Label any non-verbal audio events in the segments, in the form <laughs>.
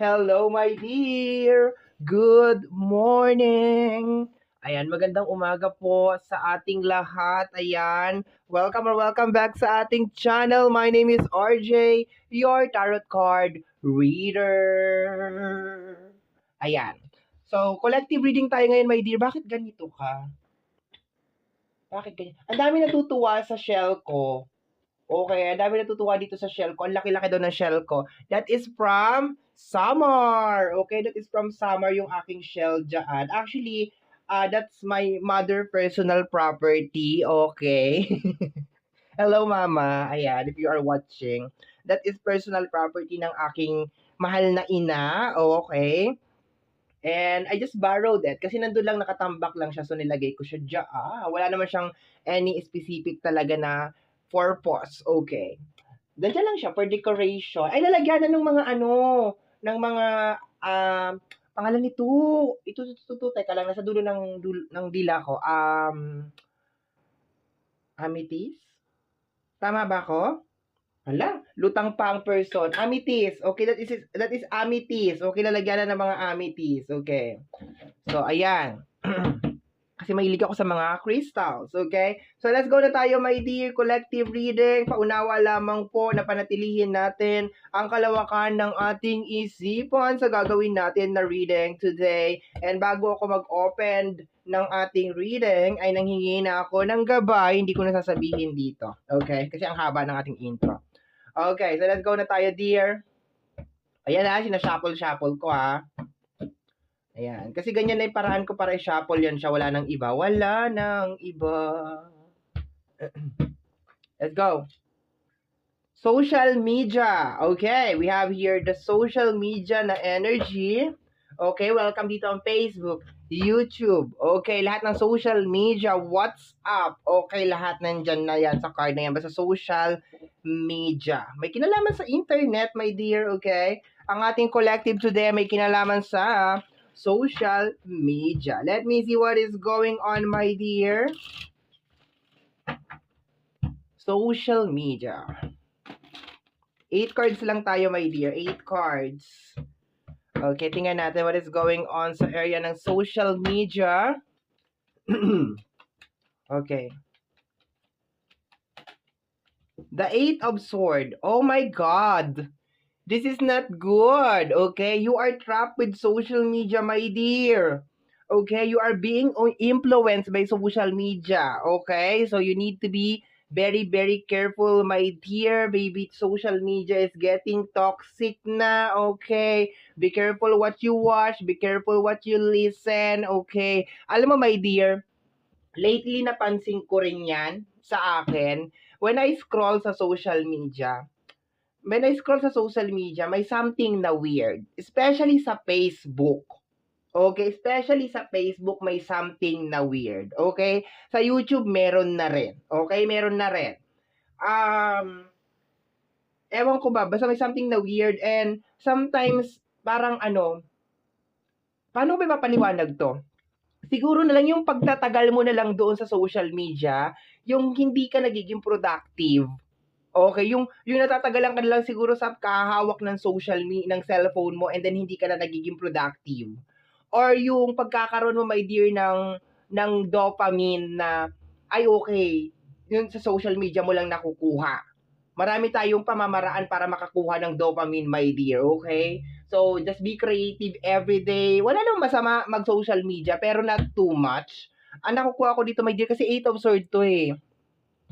Hello, my dear! Good morning! Ayan, magandang umaga po sa ating lahat. Ayan, welcome or welcome back sa ating channel. My name is RJ, your tarot card reader. Ayan. So, collective reading tayo ngayon, my dear. Bakit ganito ka? Bakit ganyan? Ang dami natutuwa sa shell ko. Okay, ang dami natutuwa dito sa shell ko. Ang laki-laki daw ng shell ko. That is from Summer. Okay, that is from Summer yung aking shell dyan. Actually, uh, that's my mother personal property. Okay. <laughs> Hello, Mama. Ayan, if you are watching. That is personal property ng aking mahal na ina. Okay. And I just borrowed it kasi nandun lang nakatambak lang siya so nilagay ko siya dyan. Ah, wala naman siyang any specific talaga na purpose. Okay. Nandiyan lang siya for decoration. Ay, lalagyan na ng mga ano, ng mga, um, pangalan nito. Ito, ito, ito, ito. Teka lang, nasa dulo ng, dulo, ng dila ko. Um, amethyst? Tama ba ako? Hala, lutang pa ang person. Amethyst. Okay, that is that is amethyst. Okay, lalagyan na ng mga amethyst. Okay. So, ayan. <clears throat> Kasi mahilig ako sa mga crystals, okay? So, let's go na tayo, my dear collective reading. Paunawa lamang po na panatilihin natin ang kalawakan ng ating isipan sa gagawin natin na reading today. And bago ako mag-open ng ating reading, ay nanghingi na ako ng gabay. Hindi ko na sasabihin dito, okay? Kasi ang haba ng ating intro. Okay, so let's go na tayo, dear. Ayan na, sinashuffle-shuffle ko, ha. Ayan. Kasi ganyan na yung paraan ko para i-shuffle yan siya. Wala nang iba. Wala nang iba. <clears throat> Let's go. Social media. Okay. We have here the social media na energy. Okay. Welcome dito on Facebook, YouTube. Okay. Lahat ng social media. WhatsApp. Okay. Lahat nandyan na yan sa card na yan. Basta social media. May kinalaman sa internet, my dear. Okay. Ang ating collective today may kinalaman sa social media. Let me see what is going on, my dear. Social media. Eight cards lang tayo, my dear. Eight cards. Okay, tingnan natin what is going on sa area ng social media. <clears throat> okay. The Eight of Sword. Oh my God. This is not good, okay? You are trapped with social media, my dear. Okay, you are being influenced by social media, okay? So you need to be very, very careful, my dear. Baby, social media is getting toxic na, okay? Be careful what you watch, be careful what you listen, okay? Alam mo, my dear, lately napansin ko rin yan sa akin when I scroll sa social media when I scroll sa social media, may something na weird. Especially sa Facebook. Okay? Especially sa Facebook, may something na weird. Okay? Sa YouTube, meron na rin. Okay? Meron na rin. Um, ewan ko ba, basta may something na weird and sometimes, parang ano, paano ba mapaliwanag to? Siguro na lang yung pagtatagal mo na lang doon sa social media, yung hindi ka nagiging productive Okay, yung yung natatagalan ka lang siguro sa kahawak ng social media, ng cellphone mo and then hindi ka na nagiging productive. Or yung pagkakaroon mo, my dear, ng, ng dopamine na, ay okay, yun sa social media mo lang nakukuha. Marami tayong pamamaraan para makakuha ng dopamine, my dear, okay? So, just be creative every day. Wala namang masama mag-social media, pero not too much. Ang nakukuha ko dito, my dear, kasi 8 of sword to eh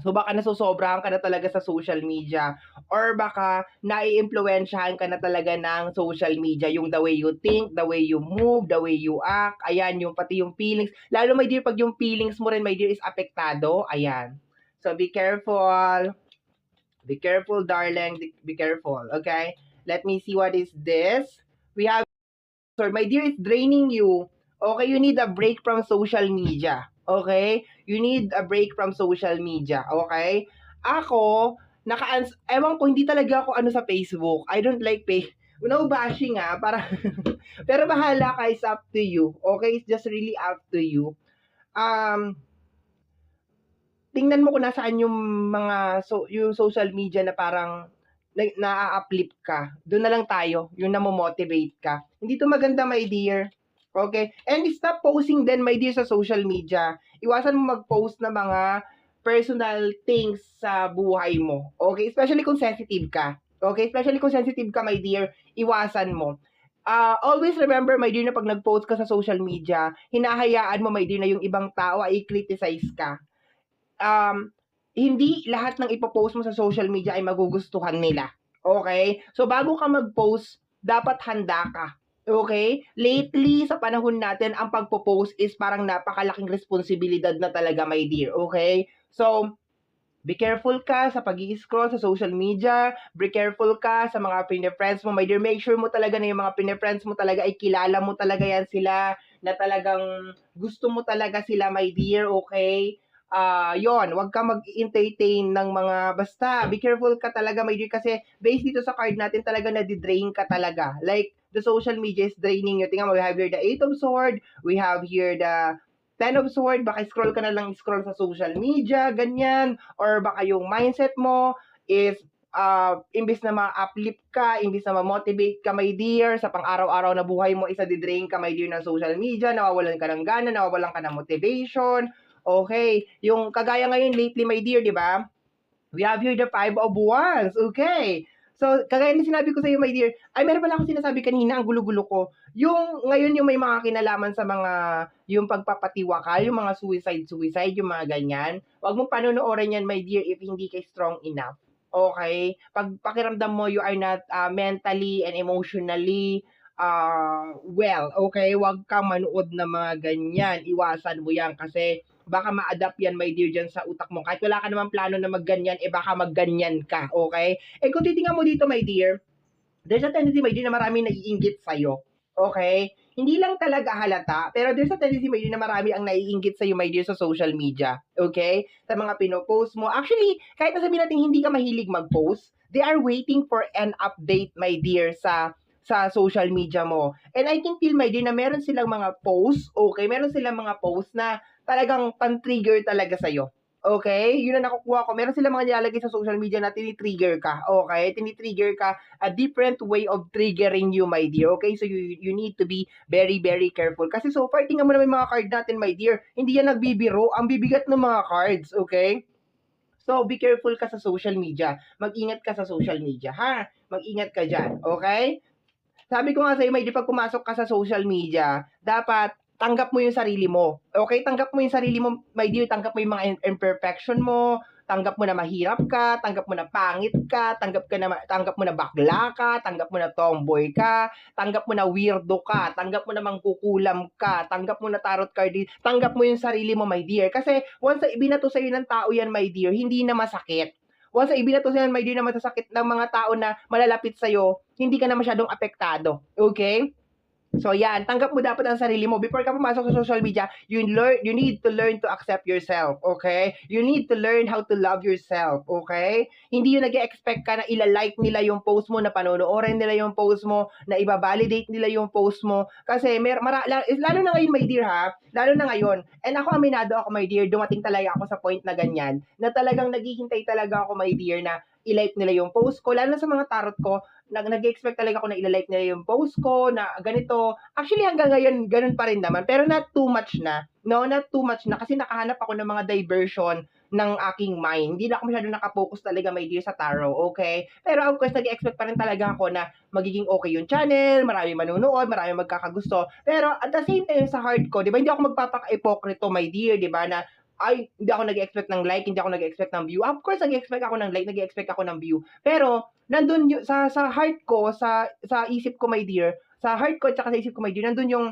So baka nasusobrahan ka na talaga sa social media or baka nai-impluwensyahan ka na talaga ng social media, yung the way you think, the way you move, the way you act, ayan, yung pati yung feelings. Lalo my dear, pag yung feelings mo rin my dear is apektado, ayan. So be careful. Be careful, darling. Be careful, okay? Let me see what is this. We have, sorry, my dear, it's draining you. Okay, you need a break from social media. Okay? You need a break from social media. Okay? Ako, naka ewan ko, hindi talaga ako ano sa Facebook. I don't like pay. No bashing ah, para <laughs> pero bahala ka, it's up to you. Okay? It's just really up to you. Um, tingnan mo kung nasaan yung mga so, yung social media na parang na, na-uplift ka. Doon na lang tayo, yung namo-motivate ka. Hindi to maganda, my dear. Okay? And stop posting then, my dear, sa social media. Iwasan mo mag-post na mga personal things sa buhay mo. Okay? Especially kung sensitive ka. Okay? Especially kung sensitive ka, my dear, iwasan mo. Uh, always remember, my dear, na pag nag-post ka sa social media, hinahayaan mo, my dear, na yung ibang tao ay criticize ka. Um, hindi lahat ng ipopost mo sa social media ay magugustuhan nila. Okay? So, bago ka mag-post, dapat handa ka. Okay? Lately, sa panahon natin, ang pagpo-post is parang napakalaking responsibilidad na talaga, my dear. Okay? So, be careful ka sa pag scroll sa social media. Be careful ka sa mga pine-friends mo, my dear. Make sure mo talaga na yung mga pine-friends mo talaga ay kilala mo talaga yan sila na talagang gusto mo talaga sila, my dear. Okay? ah uh, yon wag ka mag-entertain ng mga basta be careful ka talaga my dear kasi based dito sa card natin talaga na drain ka talaga like the social media is draining you tingnan mo we have here the 8 of sword we have here the 10 of sword baka scroll ka na lang scroll sa social media ganyan or baka yung mindset mo is uh, imbis na ma-uplift ka, imbis na ma-motivate ka, my dear, sa pang-araw-araw na buhay mo, isa di-drain ka, my dear, ng social media, nawawalan ka ng gana, nawawalan ka ng motivation, Okay. Yung kagaya ngayon lately, my dear, di ba? We have here the five of wands. Okay. So, kagaya na sinabi ko sa iyo, my dear, ay meron pala akong sinasabi kanina, ang gulo-gulo ko. Yung, ngayon yung may mga kinalaman sa mga, yung pagpapatiwakal, yung mga suicide-suicide, yung mga ganyan. Huwag mong panonoorin yan, my dear, if hindi ka strong enough. Okay? Pag pakiramdam mo, you are not uh, mentally and emotionally uh, well, okay? Huwag kang manood ng mga ganyan. Iwasan mo yan kasi baka ma-adapt yan, my dear, dyan sa utak mo. Kahit wala ka naman plano na magganyan, eh baka magganyan ka, okay? Eh kung titingnan mo dito, my dear, there's a tendency, my dear, na marami naiinggit sa'yo. Okay? Hindi lang talaga halata, pero there's a tendency, my dear, na marami ang naiinggit sa'yo, my dear, sa social media. Okay? Sa mga pinopost mo. Actually, kahit na sabihin natin hindi ka mahilig mag-post, they are waiting for an update, my dear, sa sa social media mo. And I can feel, my dear, na meron silang mga posts, okay, meron silang mga posts na talagang pan-trigger talaga sa'yo. Okay? Yun ang nakukuha ko. Meron silang mga nilalagay sa social media na tinitrigger ka. Okay? Tinitrigger ka. A different way of triggering you, my dear. Okay? So, you, you need to be very, very careful. Kasi so far, tingnan mo naman mga card natin, my dear. Hindi yan nagbibiro. Ang bibigat ng mga cards. Okay? So, be careful ka sa social media. Mag-ingat ka sa social media, ha? Mag-ingat ka dyan. Okay? Sabi ko nga sa'yo, may di pag pumasok ka sa social media, dapat tanggap mo yung sarili mo. Okay, tanggap mo yung sarili mo, my dear, tanggap mo yung mga imperfection mo, tanggap mo na mahirap ka, tanggap mo na pangit ka, tanggap ka na tanggap mo na bakla ka, tanggap mo na tomboy ka, tanggap mo na weirdo ka, tanggap mo na mangkukulam ka, tanggap mo na tarot card, tanggap mo yung sarili mo, my dear. Kasi once na ibinato sa iyo ng tao yan, my dear, hindi na masakit once na ibinato sa'yo, may di na matasakit ng mga tao na malalapit sa'yo, hindi ka na masyadong apektado. Okay? So yan, tanggap mo dapat ang sarili mo. Before ka pumasok sa social media, you learn you need to learn to accept yourself, okay? You need to learn how to love yourself, okay? Hindi yung nag-expect ka na ila-like nila yung post mo, na panonoorin nila yung post mo, na iba-validate nila yung post mo. Kasi mer mara, lalo na ngayon, my dear ha, lalo na ngayon. And ako aminado ako, my dear, dumating talaga ako sa point na ganyan, na talagang naghihintay talaga ako, my dear, na i-like nila yung post ko, lalo na sa mga tarot ko, nag nag-expect talaga ako na i-like nila yung post ko, na ganito. Actually, hanggang ngayon, ganun pa rin naman. Pero not too much na. No, not too much na. Kasi nakahanap ako ng mga diversion ng aking mind. Hindi na ako masyado nakafocus talaga, my dear, sa tarot, okay? Pero of course, nag-expect pa rin talaga ako na magiging okay yung channel, marami manunood, marami magkakagusto. Pero at the same time, sa heart ko, di ba, hindi ako magpapaka-ipokrito, my dear, di ba, na ay, hindi ako nag-expect ng like, hindi ako nag-expect ng view. Of course, nag-expect ako ng like, nag-expect ako ng view. Pero, nandun yung, sa, sa heart ko, sa, sa isip ko, my dear, sa heart ko at sa isip ko, my dear, nandun yung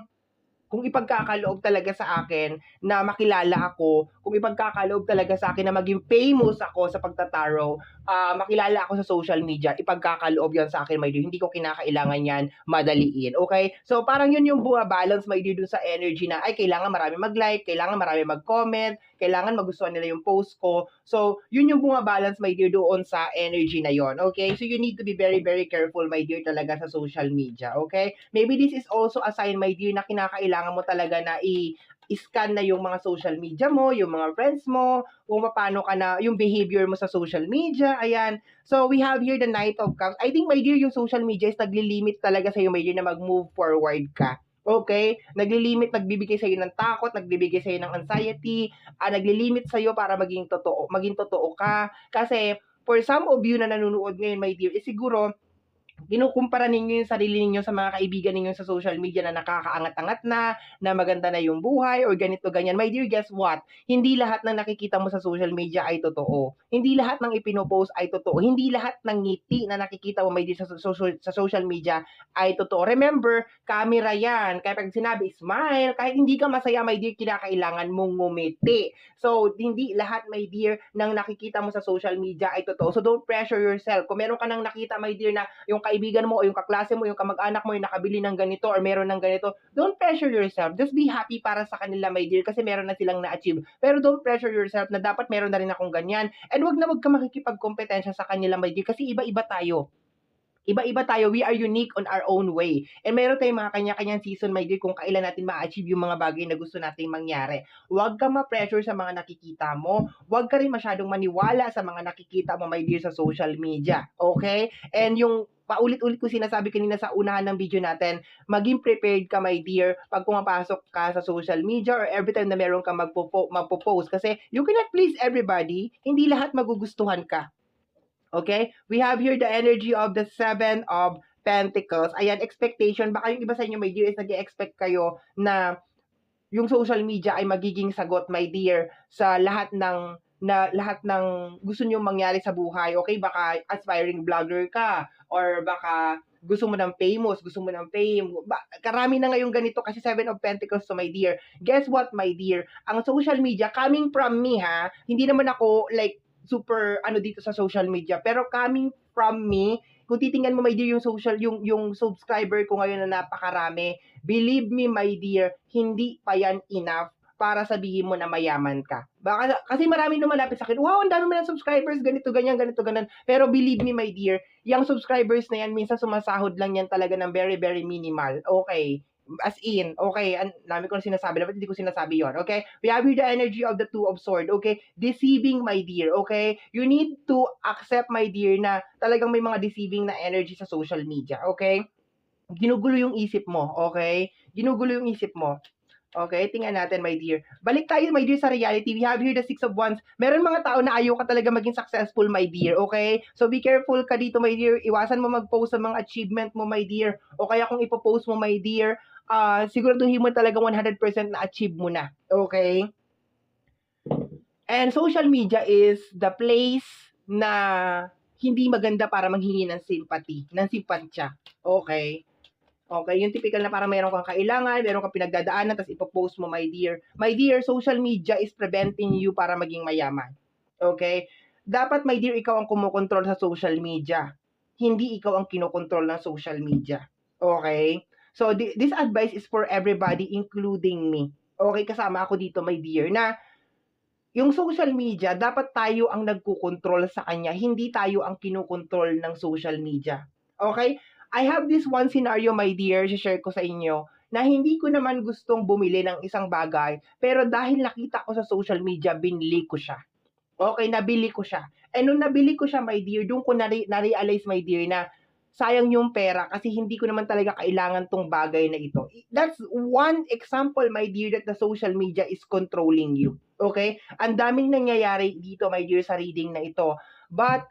kung ipagkakaloob talaga sa akin na makilala ako, kung ipagkakaloob talaga sa akin na maging famous ako sa pagtataro, uh, makilala ako sa social media, ipagkakaloob yan sa akin, my dear. Hindi ko kinakailangan yan madaliin. Okay? So, parang yun yung balance, my dear, dun sa energy na, ay, kailangan marami mag-like, kailangan marami mag-comment, kailangan magustuhan nila yung post ko. So, yun yung balance, my dear, doon sa energy na yon Okay? So, you need to be very, very careful, my dear, talaga sa social media. Okay? Maybe this is also a sign, my dear, na kinakailangan kailangan mo talaga na i scan na yung mga social media mo, yung mga friends mo, kung paano ka na, yung behavior mo sa social media, ayan. So, we have here the Knight of Cups. I think, my dear, yung social media is naglilimit talaga sa'yo, my dear, na mag-move forward ka. Okay? Naglilimit, nagbibigay sa'yo ng takot, nagbibigay sa'yo ng anxiety, ah, naglilimit sa'yo para maging totoo, maging totoo ka. Kasi, for some of you na nanonood ngayon, my dear, is siguro, kinukumpara ninyo yung sarili ninyo sa mga kaibigan ninyo sa social media na nakakaangat-angat na, na maganda na yung buhay, or ganito, ganyan. My dear, guess what? Hindi lahat ng nakikita mo sa social media ay totoo. Hindi lahat ng ipinopost ay totoo. Hindi lahat ng ngiti na nakikita mo, my dear, sa, social, sa social media ay totoo. Remember, camera yan. Kaya pag sinabi, smile, kahit hindi ka masaya, my dear, kinakailangan mong ngumiti. So, hindi lahat, my dear, ng nakikita mo sa social media ay totoo. So, don't pressure yourself. Kung meron ka nang nakita, my dear, na yung kaibigan mo o yung kaklase mo, yung kamag-anak mo yung nakabili ng ganito or meron ng ganito, don't pressure yourself. Just be happy para sa kanila, my dear, kasi meron na silang na-achieve. Pero don't pressure yourself na dapat meron na rin akong ganyan. And wag na wag ka makikipagkompetensya sa kanila, my dear, kasi iba-iba tayo. Iba-iba tayo. We are unique on our own way. And meron tayong mga kanya-kanyang season, my dear, kung kailan natin ma-achieve yung mga bagay na gusto nating mangyari. Huwag ka ma-pressure sa mga nakikita mo. Huwag ka rin masyadong maniwala sa mga nakikita mo, my dear, sa social media. Okay? And yung paulit-ulit ko sinasabi kanina sa unahan ng video natin, maging prepared ka, my dear, pag pumapasok ka sa social media or every time na meron ka magpo- magpo-post. Kasi you cannot please everybody. Hindi lahat magugustuhan ka. Okay? We have here the energy of the Seven of Pentacles. Ayan, expectation. Baka yung iba sa inyo, my dear, is nag-expect kayo na yung social media ay magiging sagot, my dear, sa lahat ng na lahat ng gusto niyo mangyari sa buhay. Okay, baka aspiring vlogger ka or baka gusto mo ng famous, gusto mo ng fame. Ba, karami na ngayong ganito kasi Seven of Pentacles to my dear. Guess what, my dear? Ang social media, coming from me ha, hindi naman ako like super ano dito sa social media, pero coming from me, kung titingnan mo my dear yung social yung yung subscriber ko ngayon na napakarami, believe me my dear, hindi pa yan enough para sabihin mo na mayaman ka. Baka, kasi marami lumalapit sa akin, wow, ang dami mo ng subscribers, ganito, ganyan, ganito, ganyan. Pero believe me, my dear, yung subscribers na yan, minsan sumasahod lang yan talaga ng very, very minimal. Okay. As in, okay, ang dami ko na sinasabi, dapat hindi ko sinasabi yon okay? We have the energy of the two of sword, okay? Deceiving, my dear, okay? You need to accept, my dear, na talagang may mga deceiving na energy sa social media, okay? Ginugulo yung isip mo, okay? Ginugulo yung isip mo. Okay, tingnan natin, my dear. Balik tayo, my dear, sa reality. We have here the Six of Wands. Meron mga tao na ayaw ka talaga maging successful, my dear. Okay? So, be careful ka dito, my dear. Iwasan mo mag-post sa mga achievement mo, my dear. O kaya kung ipopost mo, my dear, uh, siguraduhin mo talaga 100% na achieve mo na. Okay? And social media is the place na hindi maganda para manghingi ng sympathy, ng simpansya. Okay? Okay, yung typical na parang meron kang kailangan, meron kang pinagdadaanan, tapos ipopost mo, my dear. My dear, social media is preventing you para maging mayaman. Okay? Dapat, my dear, ikaw ang kumukontrol sa social media. Hindi ikaw ang kinokontrol ng social media. Okay? So, th- this advice is for everybody, including me. Okay, kasama ako dito, my dear, na yung social media, dapat tayo ang nagkukontrol sa kanya, hindi tayo ang kinukontrol ng social media. Okay? I have this one scenario, my dear, share ko sa inyo, na hindi ko naman gustong bumili ng isang bagay, pero dahil nakita ko sa social media, binili ko siya. Okay, nabili ko siya. And nung nabili ko siya, my dear, doon ko na- na-realize, my dear, na sayang yung pera kasi hindi ko naman talaga kailangan tong bagay na ito. That's one example, my dear, that the social media is controlling you. Okay? Ang daming nangyayari dito, my dear, sa reading na ito. But,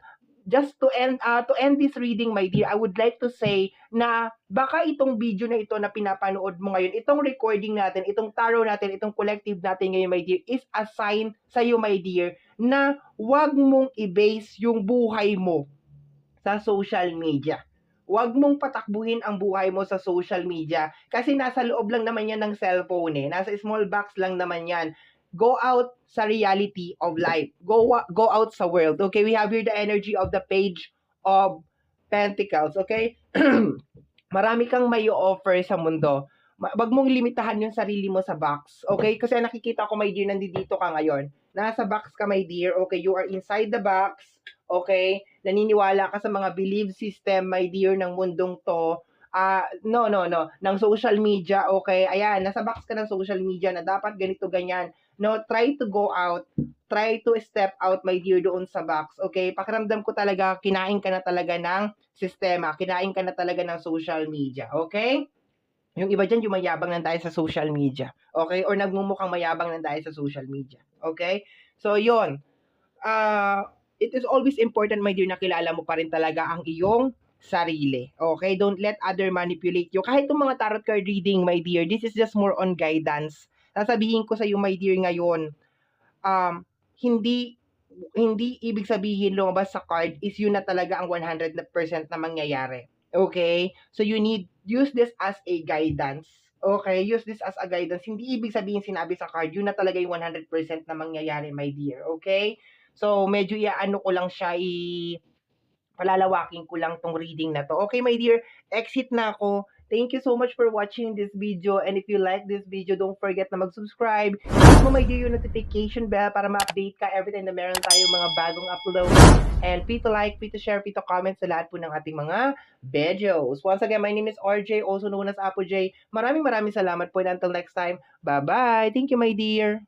just to end uh, to end this reading my dear I would like to say na baka itong video na ito na pinapanood mo ngayon itong recording natin itong tarot natin itong collective natin ngayon my dear is a sign sa iyo my dear na wag mong i-base yung buhay mo sa social media Huwag mong patakbuhin ang buhay mo sa social media kasi nasa loob lang naman yan ng cellphone eh. Nasa small box lang naman yan go out sa reality of life. Go go out sa world. Okay, we have here the energy of the page of pentacles, okay? <clears throat> Marami kang may offer sa mundo. Wag mong limitahan yung sarili mo sa box. Okay? Kasi nakikita ko, my dear, nandito ka ngayon. Nasa box ka, my dear. Okay? You are inside the box. Okay? Naniniwala ka sa mga belief system, my dear, ng mundong to. ah, no, no, no, ng social media, okay? Ayan, nasa box ka ng social media na dapat ganito, ganyan. No, try to go out. Try to step out, my dear, doon sa box, okay? Pakiramdam ko talaga, kinain ka na talaga ng sistema. Kinain ka na talaga ng social media, okay? Yung iba dyan, yung mayabang lang tayo sa social media. Okay? Or nagmumukhang mayabang lang tayo sa social media. Okay? So, yon uh, it is always important, my dear, na kilala mo pa rin talaga ang iyong sarili. Okay? Don't let other manipulate you. Kahit yung mga tarot card reading, my dear, this is just more on guidance. Sasabihin ko sa iyo, my dear, ngayon, um, hindi hindi ibig sabihin lumabas sa card is yun na talaga ang 100% na mangyayari. Okay? So you need use this as a guidance. Okay? Use this as a guidance. Hindi ibig sabihin sinabi sa card, yun na talaga yung 100% na mangyayari, my dear. Okay? So medyo iaano ko lang siya i palalawakin ko lang tong reading na to. Okay, my dear, exit na ako. Thank you so much for watching this video. And if you like this video, don't forget na mag-subscribe. Click mo, dear, yung notification bell para ma-update ka every time na meron tayong mga bagong upload. And please to like, please to share, please to comment sa lahat po ng ating mga videos. Once again, my name is RJ, also known as Apo J. Maraming maraming salamat po and until next time, bye-bye. Thank you, my dear.